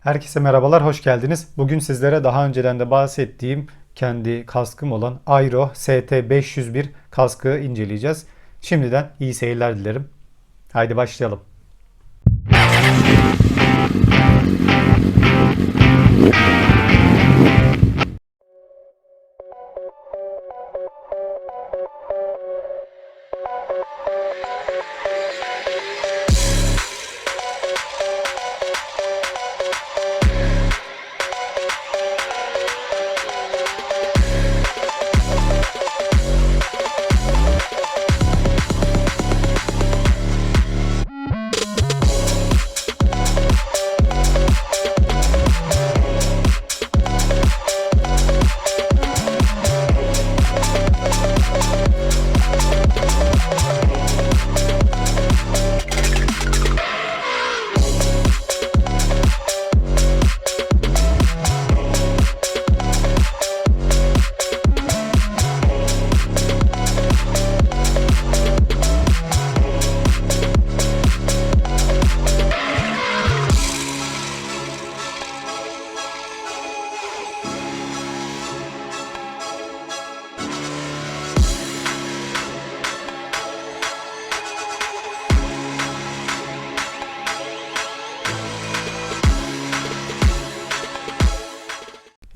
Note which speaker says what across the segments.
Speaker 1: Herkese merhabalar, hoş geldiniz. Bugün sizlere daha önceden de bahsettiğim kendi kaskım olan Airo ST501 kaskı inceleyeceğiz. Şimdiden iyi seyirler dilerim. Haydi başlayalım.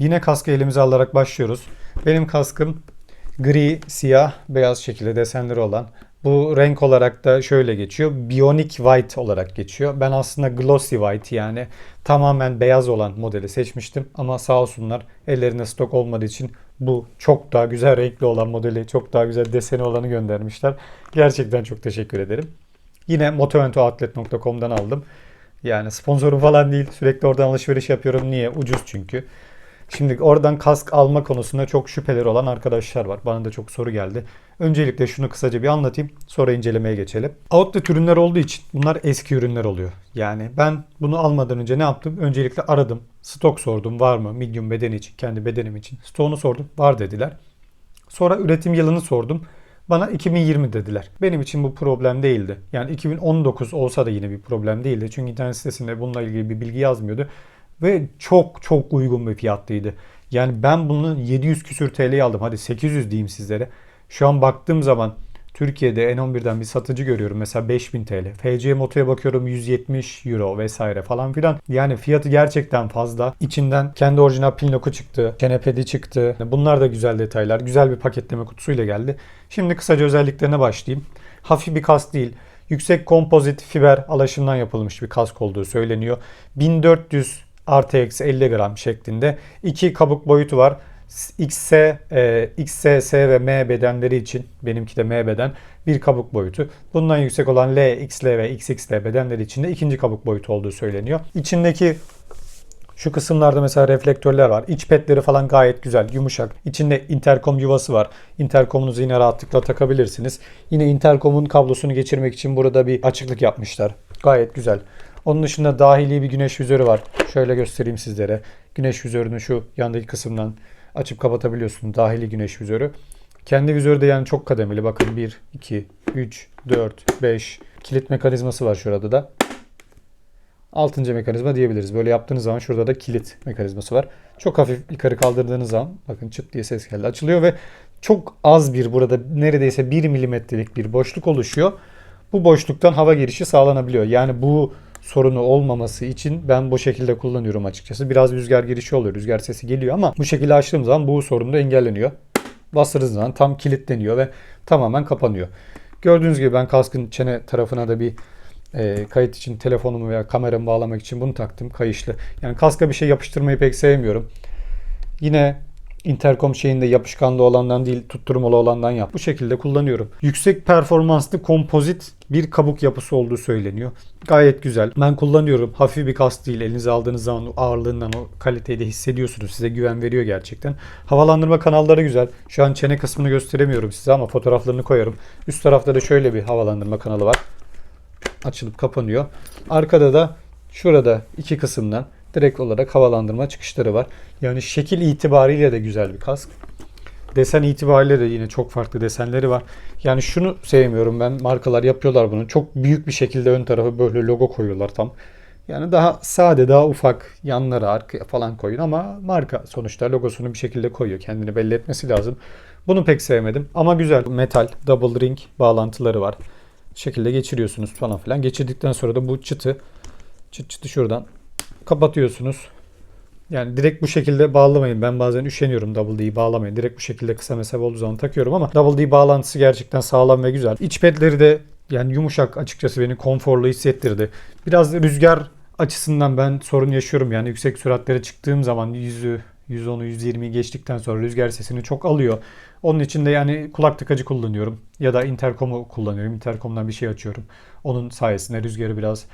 Speaker 1: Yine kaskı elimize alarak başlıyoruz. Benim kaskım gri, siyah, beyaz şekilde desenleri olan. Bu renk olarak da şöyle geçiyor. Bionic White olarak geçiyor. Ben aslında Glossy White yani tamamen beyaz olan modeli seçmiştim. Ama sağ olsunlar ellerinde stok olmadığı için bu çok daha güzel renkli olan modeli, çok daha güzel deseni olanı göndermişler. Gerçekten çok teşekkür ederim. Yine motoventoutlet.com'dan aldım. Yani sponsorum falan değil. Sürekli oradan alışveriş yapıyorum. Niye? Ucuz çünkü. Şimdi oradan kask alma konusunda çok şüpheleri olan arkadaşlar var. Bana da çok soru geldi. Öncelikle şunu kısaca bir anlatayım. Sonra incelemeye geçelim. Outlet ürünler olduğu için bunlar eski ürünler oluyor. Yani ben bunu almadan önce ne yaptım? Öncelikle aradım. Stok sordum var mı? Medium bedeni için, kendi bedenim için. Stoğunu sordum. Var dediler. Sonra üretim yılını sordum. Bana 2020 dediler. Benim için bu problem değildi. Yani 2019 olsa da yine bir problem değildi. Çünkü internet sitesinde bununla ilgili bir bilgi yazmıyordu. Ve çok çok uygun bir fiyatlıydı. Yani ben bunu 700 küsür TL'ye aldım. Hadi 800 diyeyim sizlere. Şu an baktığım zaman Türkiye'de N11'den bir satıcı görüyorum. Mesela 5000 TL. FC Moto'ya bakıyorum 170 euro vesaire falan filan. Yani fiyatı gerçekten fazla. İçinden kendi orijinal pin lock'u çıktı. Kenepedi çıktı. Bunlar da güzel detaylar. Güzel bir paketleme kutusuyla geldi. Şimdi kısaca özelliklerine başlayayım. Hafif bir kask değil. Yüksek kompozit fiber alaşımdan yapılmış bir kask olduğu söyleniyor. 1400 artı eksi 50 gram şeklinde. iki kabuk boyutu var. XS, e, XS, S ve M bedenleri için benimki de M beden bir kabuk boyutu. Bundan yüksek olan L, XL ve XXL bedenleri için de ikinci kabuk boyutu olduğu söyleniyor. İçindeki şu kısımlarda mesela reflektörler var. İç petleri falan gayet güzel, yumuşak. İçinde interkom yuvası var. Interkomunuzu yine rahatlıkla takabilirsiniz. Yine interkomun kablosunu geçirmek için burada bir açıklık yapmışlar. Gayet güzel. Onun dışında dahili bir güneş vizörü var. Şöyle göstereyim sizlere. Güneş vizörünü şu yandaki kısımdan açıp kapatabiliyorsun. Dahili güneş vizörü. Kendi vizörü de yani çok kademeli. Bakın 1, 2, 3, 4, 5. Kilit mekanizması var şurada da. Altıncı mekanizma diyebiliriz. Böyle yaptığınız zaman şurada da kilit mekanizması var. Çok hafif yukarı kaldırdığınız zaman bakın çıt diye ses geldi. Açılıyor ve çok az bir burada neredeyse 1 milimetrelik bir boşluk oluşuyor. Bu boşluktan hava girişi sağlanabiliyor. Yani bu sorunu olmaması için ben bu şekilde kullanıyorum açıkçası. Biraz rüzgar girişi oluyor. Rüzgar sesi geliyor ama bu şekilde açtığım zaman bu sorun da engelleniyor. Bastırdığınız zaman tam kilitleniyor ve tamamen kapanıyor. Gördüğünüz gibi ben kaskın çene tarafına da bir e, kayıt için telefonumu veya kameramı bağlamak için bunu taktım kayışlı. Yani kaska bir şey yapıştırmayı pek sevmiyorum. Yine interkom şeyinde yapışkanlı olandan değil tutturmalı olandan yap. Bu şekilde kullanıyorum. Yüksek performanslı kompozit bir kabuk yapısı olduğu söyleniyor. Gayet güzel. Ben kullanıyorum. Hafif bir kask değil. Elinize aldığınız zaman ağırlığından o kaliteyi de hissediyorsunuz. Size güven veriyor gerçekten. Havalandırma kanalları güzel. Şu an çene kısmını gösteremiyorum size ama fotoğraflarını koyarım. Üst tarafta da şöyle bir havalandırma kanalı var. Açılıp kapanıyor. Arkada da şurada iki kısımdan direkt olarak havalandırma çıkışları var. Yani şekil itibariyle de güzel bir kask. Desen itibariyle de yine çok farklı desenleri var. Yani şunu sevmiyorum ben. Markalar yapıyorlar bunu. Çok büyük bir şekilde ön tarafı böyle logo koyuyorlar tam. Yani daha sade, daha ufak yanlara, arkaya falan koyun ama marka sonuçta logosunu bir şekilde koyuyor. Kendini belli etmesi lazım. Bunu pek sevmedim ama güzel. Metal, double ring bağlantıları var. Şekilde geçiriyorsunuz falan filan. Geçirdikten sonra da bu çıtı, çıt çıtı şuradan kapatıyorsunuz. Yani direkt bu şekilde bağlamayın. Ben bazen üşeniyorum Double D'yi bağlamayın. Direkt bu şekilde kısa mesafe olduğu zaman takıyorum ama Double D bağlantısı gerçekten sağlam ve güzel. İç pedleri de yani yumuşak açıkçası beni konforlu hissettirdi. Biraz rüzgar açısından ben sorun yaşıyorum. Yani yüksek süratlere çıktığım zaman 100'ü 110'u 120'yi geçtikten sonra rüzgar sesini çok alıyor. Onun için de yani kulak tıkacı kullanıyorum. Ya da interkomu kullanıyorum. Interkomdan bir şey açıyorum. Onun sayesinde rüzgarı biraz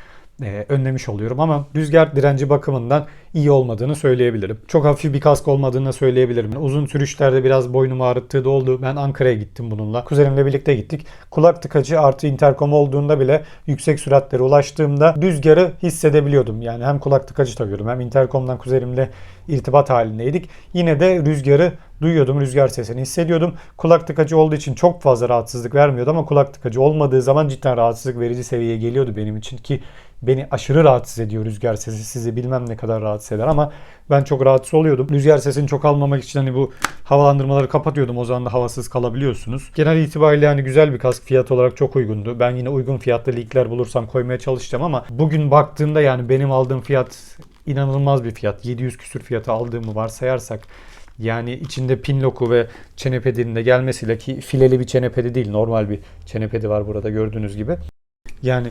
Speaker 1: e, önlemiş oluyorum ama rüzgar direnci bakımından iyi olmadığını söyleyebilirim. Çok hafif bir kask olmadığını söyleyebilirim. Uzun sürüşlerde biraz boynumu ağrıttığı da oldu. Ben Ankara'ya gittim bununla. Kuzenimle birlikte gittik. Kulak tıkacı artı interkom olduğunda bile yüksek süratlere ulaştığımda rüzgarı hissedebiliyordum. Yani hem kulak tıkacı takıyordum hem interkomdan kuzenimle irtibat halindeydik. Yine de rüzgarı duyuyordum. Rüzgar sesini hissediyordum. Kulak tıkacı olduğu için çok fazla rahatsızlık vermiyordu ama kulak tıkacı olmadığı zaman cidden rahatsızlık verici seviyeye geliyordu benim için ki beni aşırı rahatsız ediyor rüzgar sesi. Sizi bilmem ne kadar rahatsız eder ama ben çok rahatsız oluyordum. Rüzgar sesini çok almamak için hani bu havalandırmaları kapatıyordum. O zaman da havasız kalabiliyorsunuz. Genel itibariyle yani güzel bir kask fiyat olarak çok uygundu. Ben yine uygun fiyatlı linkler bulursam koymaya çalışacağım ama bugün baktığımda yani benim aldığım fiyat inanılmaz bir fiyat. 700 küsür fiyatı aldığımı varsayarsak yani içinde pin loku ve çenepedinin de gelmesiyle ki fileli bir çenepedi değil normal bir çenepedi var burada gördüğünüz gibi. Yani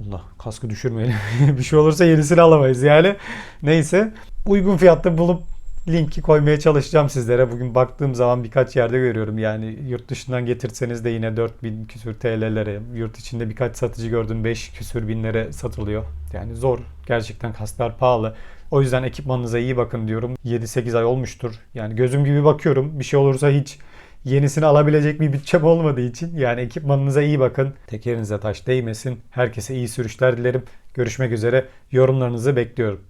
Speaker 1: Allah kaskı düşürmeyelim. bir şey olursa yenisini alamayız yani. Neyse uygun fiyatta bulup linki koymaya çalışacağım sizlere. Bugün baktığım zaman birkaç yerde görüyorum. Yani yurt dışından getirseniz de yine 4000 küsür TL'lere, yurt içinde birkaç satıcı gördüm 5 küsür binlere satılıyor. Yani zor. Gerçekten kasklar pahalı. O yüzden ekipmanınıza iyi bakın diyorum. 7-8 ay olmuştur. Yani gözüm gibi bakıyorum. Bir şey olursa hiç yenisini alabilecek bir bütçem olmadığı için yani ekipmanınıza iyi bakın. Tekerinize taş değmesin. Herkese iyi sürüşler dilerim. Görüşmek üzere. Yorumlarınızı bekliyorum.